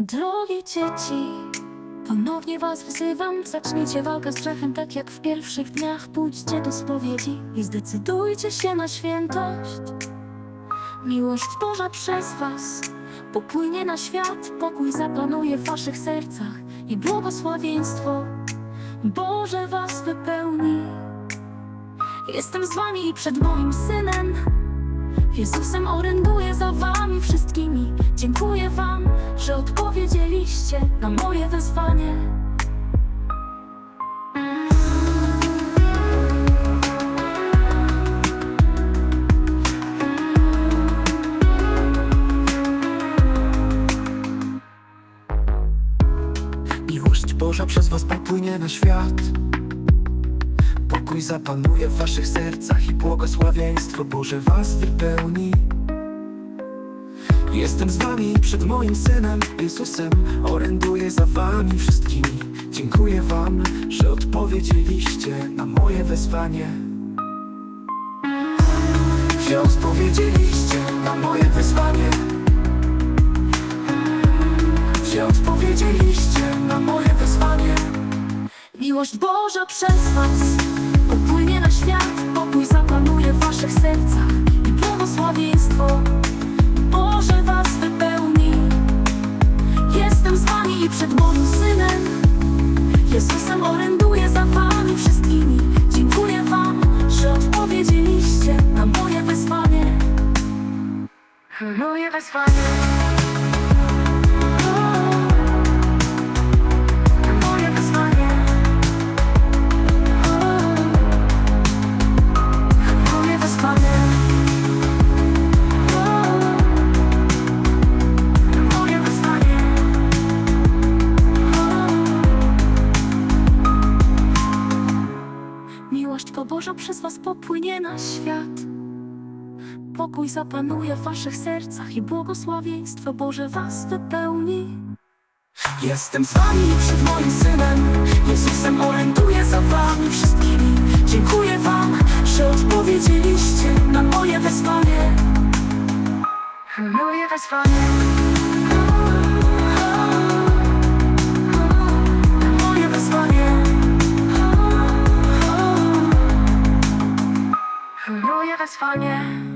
Drogie dzieci, ponownie was wzywam. Zacznijcie walkę z grzechem tak jak w pierwszych dniach. Pójdźcie do spowiedzi i zdecydujcie się na świętość. Miłość Boża przez was popłynie na świat. Pokój zapanuje w waszych sercach i błogosławieństwo Boże was wypełni. Jestem z wami i przed moim synem Jezusem oręduję za wami wszystkimi. Dziękuję wam, że odpowiedzieliście na moje wezwanie. Miłość Boża przez was popłynie na świat Pokój zapanuje w waszych sercach I błogosławieństwo Boże was wypełni. Jestem z wami przed moim Synem Jezusem. Oręduję za wami wszystkimi. Dziękuję wam, że odpowiedzieliście na moje wezwanie. Że odpowiedzieliście na moje wezwanie. Że odpowiedzieliście na moje wezwanie. Miłość Boża przez was świat Pokój zapanuje w waszych sercach i błogosławieństwo Boże was wypełni. Jestem z wami i przed moim Synem. Jezusem oręduję za wami wszystkimi. Dziękuję wam, że odpowiedzieliście na moje wezwanie. Moje wezwanie Boża przez was popłynie na świat. Pokój zapanuje w waszych sercach i błogosławieństwo Boże was wypełni. Jestem z wami przed moim synem. Jezusem oręduję za wami wszystkimi. Dziękuję wam, że odpowiedzieliście na moje wezwanie. Moje wezwanie asfalnie